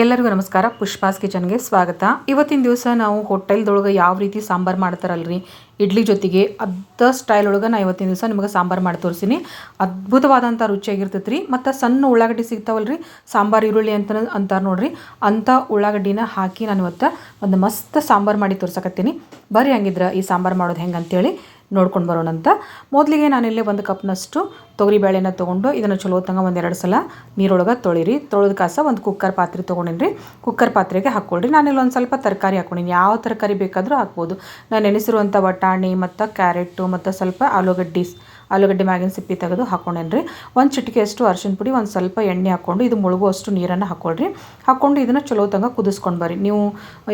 ಎಲ್ಲರಿಗೂ ನಮಸ್ಕಾರ. ಪುಷ್ಪಾಸ್ ಕಿಚನ್ಗೆ ಸ್ವಾಗತ. ಇವತ್ತಿನ ದಿವಸ ನಾವು ಹೋಟೆಲ್ದೊಳಗೆ ಯಾವ ರೀತಿ ಸಾಂಬಾರು ಮಾಡ್ತಾರಲ್ರಿ? ಇಡ್ಲಿ ಜೊತೆಗೆ ಅದ ಸ್ಟೈಲ್ ಒಳಗೆ ನಾ ಇವತ್ತಿನ ದಿವಸ ನಿಮಗೆ ಸಾಂಬಾರು ಮಾಡಿ ತೋರಿಸಿನಿ. ಅದ್ಭುತವಾದಂಥ ರುಚಿಯಾಗಿರ್ತೈತೆ ರೀ ಮತ್ತು ಸಣ್ಣ ಉಳ್ಳಾಗಡ್ಡಿ ಸಿಗ್ತಾವಲ್ಲ ರೀ ಸಾಂಬಾರು ಈರುಳ್ಳಿ ಅಂತ ಅಂತಾರೆ ನೋಡಿರಿ. ಅಂಥ ಉಳ್ಳಾಗಡ್ಡಿನ ಹಾಕಿ ನಾನು ಇವತ್ತು ಒಂದು ಮಸ್ತ್ ಸಾಂಬಾರು ಮಾಡಿ ತೋರ್ಸಕತ್ತೀನಿ. ಬರ್ರಿ ಹಂಗಿದ್ರೆ ಈ ಸಾಂಬಾರು ಮಾಡೋದು ಹೆಂಗೆ ಅಂತೇಳಿ ನೋಡ್ಕೊಂಡು ಬರೋಣ ಅಂತ. ಮೊದಲಿಗೆ ನಾನಿಲ್ಲಿ ಒಂದು ಕಪ್ನಷ್ಟು ತೊಗರಿಬೇಳೆನ ತೊಗೊಂಡು ಇದನ್ನು ಚಲೋ ತಂಗ ಒಂದೆರಡು ಸಲ ನೀರೊಳಗೆ ತೊಳಿರಿ. ತೊಳೆದ ಕಾಸ ಒಂದು ಕುಕ್ಕರ್ ಪಾತ್ರೆ ತೊಗೊಂಡಿನಿ ಕುಕ್ಕರ್ ಪಾತ್ರೆಗೆ ಹಾಕ್ಕೊಳ್ರಿ ನಾನಿಲ್ಲಿ ಒಂದು ಸ್ವಲ್ಪ ತರಕಾರಿ ಹಾಕ್ಕೊಂಡಿನಿ ಯಾವ ತರಕಾರಿ ಬೇಕಾದರೂ ಹಾಕ್ಬೋದು. ನಾನು ನೆನೆಸಿರುವಂಥ ಬಟಾಣಿ ಮತ್ತು ಕ್ಯಾರೆಟು ಮತ್ತು ಸ್ವಲ್ಪ ಆಲೂಗಡ್ಡಿ ಆಲೂಗಡ್ಡೆ ಮ್ಯಾಗಿನ ಸಿಪ್ಪಿ ತೆಗೆದು ಹಾಕೊಂಡೇನ್ರಿ. ಒಂದು ಚಿಟಿಕೆಯಷ್ಟು ಅರ್ಶಿನ ಪುಡಿ, ಒಂದು ಸ್ವಲ್ಪ ಎಣ್ಣೆ ಹಾಕ್ಕೊಂಡು ಇದು ಮುಳುಗುವಷ್ಟು ನೀರನ್ನು ಹಾಕ್ಕೊಳ್ರಿ ಹಾಕ್ಕೊಂಡು ಇದನ್ನು ಚಲೋ ತಂಗ ಕುದಿಸ್ಕೊಂಡು ಬರ್ರಿ. ನೀವು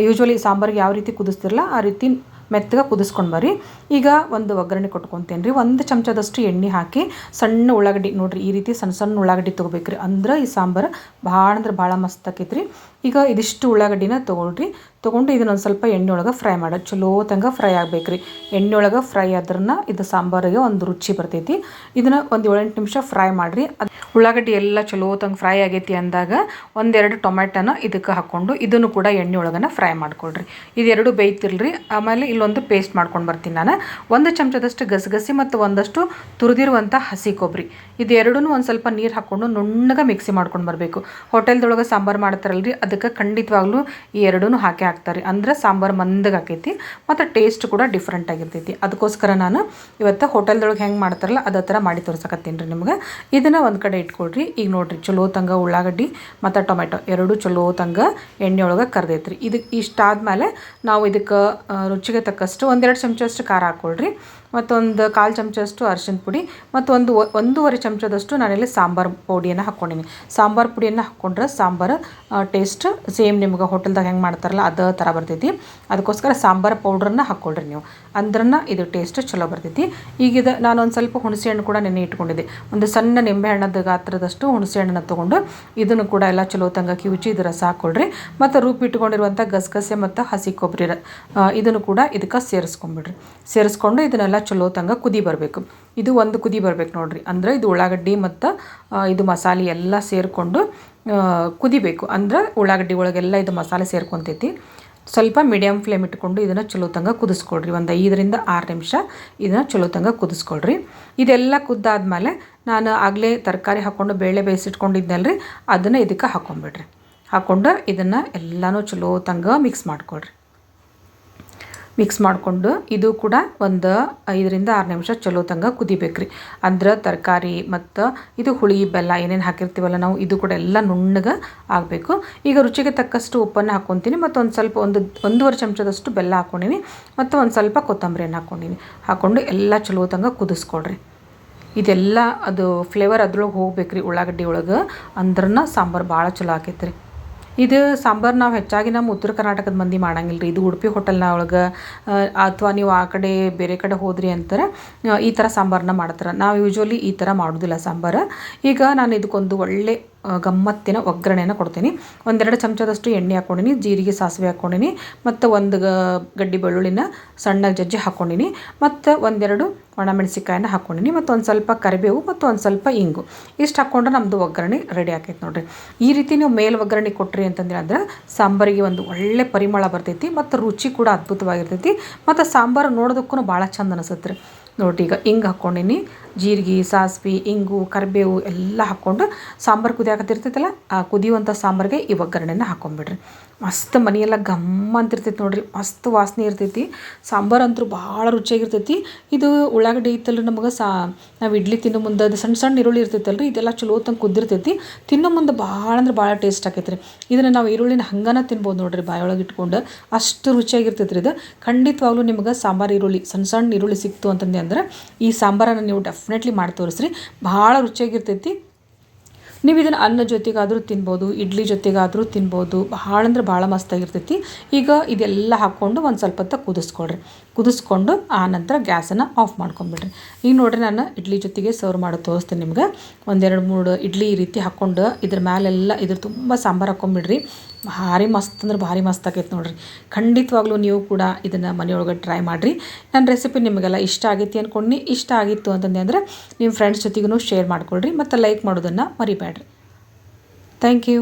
ಯೂಶ್ವಲಿ ಸಾಂಬಾರಿಗೆ ಯಾವ ರೀತಿ ಕುದಿಸ್ತಿರಲ್ಲ ಆ ರೀತಿ ಮೆತ್ತಗೆ ಕುದಿಸ್ಕೊಂಡು ಬರ್ರಿ. ಈಗ ಒಂದು ಒಗ್ಗರಣೆ ಕೊಟ್ಕೊತೇನೆ ರೀ ಒಂದು ಚಮಚದಷ್ಟು ಎಣ್ಣೆ ಹಾಕಿ ಸಣ್ಣ ಉಳ್ಳಾಗಡ್ಡಿ, ನೋಡಿರಿ ಈ ರೀತಿ ಸಣ್ಣ ಸಣ್ಣ ಉಳ್ಳಾಗಡ್ಡಿ ತೊಗೋಬೇಕ್ರಿ. ಅಂದ್ರೆ ಈ ಸಾಂಬಾರು ಭಾಳ ಅಂದ್ರೆ ಭಾಳ ಮಸ್ತ್ ಆಕೈತ್ರಿ. ಈಗ ಇದಿಷ್ಟು ಉಳ್ಳಾಗಡ್ಡಿನ ತೊಗೊಳ್ರಿ ತೊಗೊಂಡು ಇದನ್ನ ಒಂದು ಸ್ವಲ್ಪ ಎಣ್ಣೆ ಒಳಗೆ ಫ್ರೈ ಮಾಡೋದು. ಚಲೋ ತಂಗ ಫ್ರೈ ಆಗ್ಬೇಕು ರೀ ಎಣ್ಣೆ ಒಳಗೆ ಫ್ರೈ ಆದ್ರನ್ನ ಇದು ಸಾಂಬಾರಿಗೆ ಒಂದು ರುಚಿ ಬರ್ತೈತಿ. ಇದನ್ನು ಒಂದು ಏಳೆಂಟು ನಿಮಿಷ ಫ್ರೈ ಮಾಡಿರಿ. ಅದು ಉಳ್ಳಾಗಡ್ಡಿ ಎಲ್ಲ ಚಲೋ ತಂಗ ಫ್ರೈ ಆಗೈತಿ ಅಂದಾಗ ಒಂದೆರಡು ಟೊಮೆಟೊನ ಇದಕ್ಕೆ ಹಾಕ್ಕೊಂಡು ಇದನ್ನು ಕೂಡ ಎಣ್ಣೆ ಒಳಗನ ಫ್ರೈ ಮಾಡ್ಕೊಳ್ರಿ. ಇದೆರಡು ಬೇಯ್ತಿಲ್ರಿ ಆಮೇಲೆ ಇಲ್ಲೊಂದು ಪೇಸ್ಟ್ ಮಾಡ್ಕೊಂಡು ಬರ್ತೀನಿ ನಾನು. ಒಂದು ಚಮಚದಷ್ಟು ಗಸಗಸಿ ಮತ್ತು ಒಂದಷ್ಟು ತುರಿದಿರುವಂಥ ಹಸಿ ಕೊಬ್ಬರಿ ಇದೆರಡೂ ಒಂದು ಸ್ವಲ್ಪ ನೀರು ಹಾಕ್ಕೊಂಡು ನುಣ್ಣಗೆ ಮಿಕ್ಸಿ ಮಾಡ್ಕೊಂಡು ಬರಬೇಕು. ಹೋಟೆಲ್ದೊಳಗೆ ಸಾಂಬಾರು ಮಾಡ್ತಾರಲ್ರಿ, ಅದಕ್ಕೆ ಖಂಡಿತವಾಗ್ಲೂ ಈ ಎರಡೂ ಹಾಕಿ ಹಾಕ್ತಾರೆ. ಅಂದ್ರೆ ಸಾಂಬಾರು ಮಂದಗೆ ಆಕೈತಿ, ಮತ್ತು ಟೇಸ್ಟ್ ಕೂಡ ಡಿಫ್ರೆಂಟ್ ಆಗಿರ್ತೈತಿ. ಅದಕ್ಕೋಸ್ಕರ ನಾನು ಇವತ್ತು ಹೋಟೆಲ್ದೊಳಗೆ ಹೆಂಗೆ ಮಾಡ್ತಾರಲ್ಲ ಅದೇ ಥರ ಮಾಡಿ ತೋರಿಸಕತ್ತೀನಿ ರೀ ನಿಮ್ಗೆ. ಇದನ್ನು ಒಂದು ಕಡೆ ಇಟ್ಕೊಳ್ರಿ. ಈಗ ನೋಡಿರಿ ಚಲೋ ತಂಗ ಉಳ್ಳಾಗಡ್ಡಿ ಮತ್ತು ಟೊಮೆಟೊ ಎರಡು ಚಲೋ ತಂಗ ಎಣ್ಣೆ ಒಳಗೆ ಕರ್ದೈತ್ರಿ. ಇದಕ್ಕೆ ಇಷ್ಟಾದ್ಮೇಲೆ ನಾವು ಇದಕ್ಕೆ ರುಚಿಗೆ ತಕ್ಕಷ್ಟು ಒಂದೆರಡು ಚಮಚ ಅಷ್ಟು ಖಾರ ಹಾಕ್ಕೊಳ್ರಿ ಮತ್ತೊಂದು ಕಾಲು ಚಮಚದಷ್ಟು ಅರಿಶಿನ ಪುಡಿ ಮತ್ತು ಒಂದು ಒಂದೂವರೆ ಚಮಚದಷ್ಟು ನಾನಿಲ್ಲಿ ಸಾಂಬಾರು ಪುಡಿಯನ್ನು ಹಾಕ್ಕೊಂಡಿನಿ. ಸಾಂಬಾರು ಪುಡಿಯನ್ನು ಹಾಕ್ಕೊಂಡ್ರೆ ಸಾಂಬಾರು ಟೇಸ್ಟ್ ಸೇಮ್ ನಿಮ್ಗೆ ಹೋಟೆಲ್ದಾಗ ಹೆಂಗೆ ಮಾಡ್ತಾರಲ್ಲ ಅದೇ ಥರ ಬರ್ತೈತಿ. ಅದಕ್ಕೋಸ್ಕರ ಸಾಂಬಾರು ಪೌಡ್ರನ್ನ ಹಾಕ್ಕೊಳ್ರಿ ನೀವು. ಅಂದ್ರನ್ನ ಇದು ಟೇಸ್ಟ್ ಚಲೋ ಬರ್ತೈತಿ. ಈಗ ಇದು ನಾನು ಒಂದು ಸ್ವಲ್ಪ ಹುಣಸೆ ಹಣ್ಣು ಕೂಡ ನೆನೆ ಇಟ್ಕೊಂಡಿದ್ದೆ. ಒಂದು ಸಣ್ಣ ನಿಂಬೆ ಹಣ್ಣದ ಗಾತ್ರದಷ್ಟು ಹುಣಸೆ ಹಣ್ಣನ್ನು ತೊಗೊಂಡು ಇದನ್ನು ಕೂಡ ಎಲ್ಲ ಚಲೋ ತಂಗ ಕಿವುಚಿ ಇದು ರಸ ಹಾಕ್ಕೊಳ್ರಿ ಮತ್ತು ರೂಪ ಇಟ್ಕೊಂಡಿರುವಂಥ ಗಸಗಸೆ ಮತ್ತು ಹಸಿ ಕೊಬ್ಬರಿ ಇದನ್ನು ಕೂಡ ಇದಕ್ಕೆ ಸೇರಿಸ್ಕೊಂಬಿಡ್ರಿ ಸೇರಿಸ್ಕೊಂಡು ಇದನ್ನೆಲ್ಲ ಚಲೋ ತಂಗ ಕುದಿ ಬರಬೇಕು. ಇದು ಒಂದು ಕುದಿ ಬರಬೇಕು ನೋಡಿರಿ. ಅಂದರೆ ಇದು ಉಳ್ಳಾಗಡ್ಡಿ ಮತ್ತು ಇದು ಮಸಾಲೆ ಎಲ್ಲ ಸೇರಿಕೊಂಡು ಕುದಿಬೇಕು. ಅಂದ್ರೆ ಉಳ್ಳಾಗಡ್ಡಿ ಒಳಗೆಲ್ಲ ಇದು ಮಸಾಲೆ ಸೇರ್ಕೊತೈತಿ. ಸ್ವಲ್ಪ ಮೀಡಿಯಮ್ ಫ್ಲೇಮ್ ಇಟ್ಕೊಂಡು ಇದನ್ನು ಚಲೋ ತಂಗ ಕುದಿಸ್ಕೊಳ್ರಿ ಒಂದು ಐದರಿಂದ ಆರು ನಿಮಿಷ ಇದನ್ನು ಚಲೋ ತಂಗ ಕುದಿಸ್ಕೊಳ್ರಿ ಇದೆಲ್ಲ ಕುದ್ದಾದ್ಮೇಲೆ ನಾನು ಆಗಲೇ ತರಕಾರಿ ಹಾಕ್ಕೊಂಡು ಬೇಳೆ ಬೇಯಿಸಿಟ್ಕೊಂಡಿದ್ನಲ್ರಿ ಅದನ್ನು ಇದಕ್ಕೆ ಹಾಕ್ಕೊಂಬಿಡ್ರಿ ಹಾಕ್ಕೊಂಡು ಇದನ್ನು ಎಲ್ಲನೂ ಚಲೋ ತಂಗ ಮಿಕ್ಸ್ ಮಾಡ್ಕೊಳ್ರಿ ಮಿಕ್ಸ್ ಮಾಡಿಕೊಂಡು ಇದು ಕೂಡ ಒಂದು ಐದರಿಂದ ಆರು ನಿಮಿಷ ಚಲೋ ತಂಗ ಕುದಿಬೇಕ್ರಿ. ಅಂದ್ರೆ ತರಕಾರಿ ಮತ್ತು ಇದು ಹುಳಿ, ಬೆಲ್ಲ ಏನೇನು ಹಾಕಿರ್ತೀವಲ್ಲ ನಾವು ಇದು ಕೂಡ ಎಲ್ಲ ನುಣ್ಣಗೆ ಆಗಬೇಕು. ಈಗ ರುಚಿಗೆ ತಕ್ಕಷ್ಟು ಉಪ್ಪನ್ನು ಹಾಕ್ಕೊತೀನಿ ಮತ್ತು ಒಂದು ಸ್ವಲ್ಪ ಒಂದು, ಒಂದೂವರೆ ಚಮಚದಷ್ಟು ಬೆಲ್ಲ ಹಾಕ್ಕೊಂಡಿನಿ ಮತ್ತು ಒಂದು ಸ್ವಲ್ಪ ಕೊತ್ತಂಬರಿಯನ್ನು ಹಾಕ್ಕೊಂಡಿನಿ ಹಾಕ್ಕೊಂಡು ಎಲ್ಲ ಚಲೋ ತಂಗ ಕುದಿಸ್ಕೊಡ್ರಿ ಇದೆಲ್ಲ ಅದು ಫ್ಲೇವರ್ ಅದ್ರೊಳಗೆ ಹೋಗ್ಬೇಕು ರೀ ಉಳ್ಳಾಗಡ್ಡಿ ಒಳಗೆ. ಅಂದ್ರನ ಸಾಂಬಾರು ಭಾಳ ಚಲೋ ಆಕೈತೆ ರೀ ಇದು ಸಾಂಬಾರು ನಾವು ಹೆಚ್ಚಾಗಿ ನಮ್ಮ ಉತ್ತರ ಕರ್ನಾಟಕದ ಮಂದಿ ಮಾಡಂಗಿಲ್ಲ ರೀ ಇದು ಉಡುಪಿ ಹೋಟೆಲ್ನ ಒಳಗೆ ಅಥವಾ ನೀವು ಆ ಕಡೆ ಬೇರೆ ಕಡೆ ಹೋದ್ರಿ ಅಂತಾರೆ ಈ ಥರ ಸಾಂಬಾರನ್ನ ಮಾಡ್ತಾರೆ. ನಾವು ಯೂಶ್ವಲಿ ಈ ಥರ ಮಾಡೋದಿಲ್ಲ ಸಾಂಬಾರು. ಈಗ ನಾನು ಇದಕ್ಕೊಂದು ಒಳ್ಳೆ ಗಮ್ಮತ್ತಿನ ಒಗ್ಗರಣೆಯನ್ನು ಕೊಡ್ತೀನಿ. ಒಂದೆರಡು ಚಮಚದಷ್ಟು ಎಣ್ಣೆ ಹಾಕ್ಕೊಂಡಿನಿ, ಜೀರಿಗೆ, ಸಾಸಿವೆ ಹಾಕ್ಕೊಂಡಿನಿ, ಮತ್ತು ಒಂದು ಗಡ್ಡಿ ಬೆಳ್ಳುಳ್ಳಿನ ಸಣ್ಣಗೆ ಜಜ್ಜಿ ಹಾಕ್ಕೊಂಡಿನಿ, ಮತ್ತು ಒಂದೆರಡು ಒಣಮೆಣಸಿಕಾಯಿನ ಹಾಕ್ಕೊಂಡಿನಿ, ಮತ್ತು ಒಂದು ಸ್ವಲ್ಪ ಕರಿಬೇವು, ಮತ್ತು ಒಂದು ಸ್ವಲ್ಪ ಇಂಗು. ಇಷ್ಟು ಹಾಕ್ಕೊಂಡ್ರೆ ನಮ್ಮದು ಒಗ್ಗರಣೆ ರೆಡಿ ಆಕೈತೆ ನೋಡಿರಿ. ಈ ರೀತಿ ನೀವು ಮೇಲ್ ಒಗ್ಗರಣೆ ಕೊಟ್ರಿ ಅಂತಂದ್ರೆ ಅಂದ್ರೆ ಸಾಂಬಾರಿಗೆ ಒಂದು ಒಳ್ಳೆ ಪರಿಮಳ ಬರ್ತೈತಿ, ಮತ್ತು ರುಚಿ ಕೂಡ ಅದ್ಭುತವಾಗಿರ್ತೈತಿ, ಮತ್ತು ಸಾಂಬಾರು ನೋಡೋದಕ್ಕೂ ಭಾಳ ಚಂದ ಅನಿಸುತ್ತೆ ರೀ. ನೋಡಿ ಈಗ ಹಿಂಗೆ ಹಾಕ್ಕೊಂಡಿನಿ ಜೀರಿಗೆ, ಸಾಸಿವೆ, ಇಂಗು, ಕರಿಬೇವು ಎಲ್ಲ ಹಾಕ್ಕೊಂಡು ಸಾಂಬಾರು ಕುದಿಯಾಕತ್ತಿರ್ತೈತಲ್ಲ ಆ ಕುದಿಯುವಂಥ ಸಾಂಬಾರಿಗೆ ಈ ಒಗ್ಗರಣೆನ ಹಾಕ್ಕೊಂಬಿಡ್ರಿ ಮಸ್ತ್ ಮನೆಯೆಲ್ಲ ಗಮ್ಮ ಅಂತಿರ್ತೈತಿ ನೋಡಿರಿ, ಮಸ್ತ್ ವಾಸನೆ ಇರ್ತೈತಿ. ಸಾಂಬಾರು ಅಂತೂ ಭಾಳ ರುಚಿಯಾಗಿರ್ತೈತಿ. ಇದು ಉಳ್ಳಾಗಡ್ಡಿ ಇತ್ತಲ್ಲ ನಮಗೆ ಸಾ, ನಾವು ಇಡ್ಲಿ ತಿನ್ನೋ ಮುಂದೆ ಅದು ಸಣ್ಣ ಸಣ್ಣ ಈರುಳ್ಳಿ ಇರ್ತೈತಲ್ಲ ರೀ ಇದೆಲ್ಲ ಚಲೋ ತಂಗೆ ಕುದ್ದಿರ್ತೈತಿ. ತಿನ್ನೋ ಮುಂದೆ ಭಾಳ ಅಂದ್ರೆ ಭಾಳ ಟೇಸ್ಟ್ ಆಕೈತೆ ರೀ ಇದನ್ನು ನಾವು ಈರುಳ್ಳಿನ ಹಂಗನ ತಿನ್ಬೋದು ನೋಡಿರಿ ಬಾಯೊಳಗೆ ಇಟ್ಕೊಂಡು, ಅಷ್ಟು ರುಚಿಯಾಗಿರ್ತೈತೆ ರೀ ಇದು. ಖಂಡಿತವಾಗ್ಲೂ ನಿಮ್ಗೆ ಸಾಂಬಾರು ಈರುಳ್ಳಿ ಸಣ್ಣ ಸಣ್ಣ ಈರುಳ್ಳಿ ಸಿಕ್ತು ಅಂತಂದೆ ಅಂದ್ರೆ, ಈ ಸಾಂಬಾರನ್ನು ನೀವು ಡೆಫಿನೆಟ್ಲಿ ಮಾಡಿ ತೋರಿಸ್ರಿ. ಭಾಳ ರುಚಿಯಾಗಿರ್ತೈತಿ. ನೀವು ಇದನ್ನು ಅನ್ನ ಜೊತೆಗಾದರೂ ತಿನ್ಬೋದು, ಇಡ್ಲಿ ಜೊತೆಗಾದರೂ ತಿನ್ಬೋದು ಭಾಳ ಅಂದ್ರೆ ಭಾಳ ಮಸ್ತಾಗಿರ್ತೈತಿ. ಈಗ ಇದೆಲ್ಲ ಹಾಕ್ಕೊಂಡು ಒಂದು ಸ್ವಲ್ಪ ಹೊತ್ತು ಕುದಿಸ್ಕೊಳ್ರಿ. ಕುದಿಸ್ಕೊಂಡು ಆ ನಂತರ ಗ್ಯಾಸನ್ನು ಆಫ್ ಮಾಡ್ಕೊಂಬಿಡ್ರಿ. ಈಗ ನೋಡಿರಿ ನಾನು ಇಡ್ಲಿ ಜೊತೆಗೆ ಸರ್ವ್ ಮಾಡೋದು ತೋರಿಸ್ತೀನಿ ನಿಮ್ಗೆ. ಒಂದೆರಡು ಮೂರು ಇಡ್ಲಿ ಈ ರೀತಿ ಹಾಕ್ಕೊಂಡು ಇದ್ರ ಮೇಲೆಲ್ಲ ಇದ್ರ ತುಂಬ ಸಾಂಬಾರು ಹಾಕ್ಕೊಂಬಿಡ್ರಿ. ಭಾರಿ ಮಸ್ತ್ ಅಂದ್ರೆ ಭಾರಿ ಮಸ್ತ್ ಆಗೈತೆ ನೋಡಿರಿ. ಖಂಡಿತವಾಗ್ಲೂ ನೀವು ಕೂಡ ಇದನ್ನು ಮನೆಯೊಳಗೆ ಟ್ರೈ ಮಾಡಿರಿ. ನನ್ನ ರೆಸಿಪಿ ನಿಮಗೆಲ್ಲ ಇಷ್ಟ ಆಗೈತಿ ಅಂದ್ಕೊಂಡು ಇಷ್ಟ ಆಗಿತ್ತು ಅಂತಂದೆ ಅಂದರೆ ನಿಮ್ಮ ಫ್ರೆಂಡ್ಸ್ ಜೊತೆಗೂ ಶೇರ್ ಮಾಡ್ಕೊಳ್ರಿ. ಮತ್ತು ಲೈಕ್ ಮಾಡೋದನ್ನು ಮರಿಬೇಡ್ರಿ. Thank you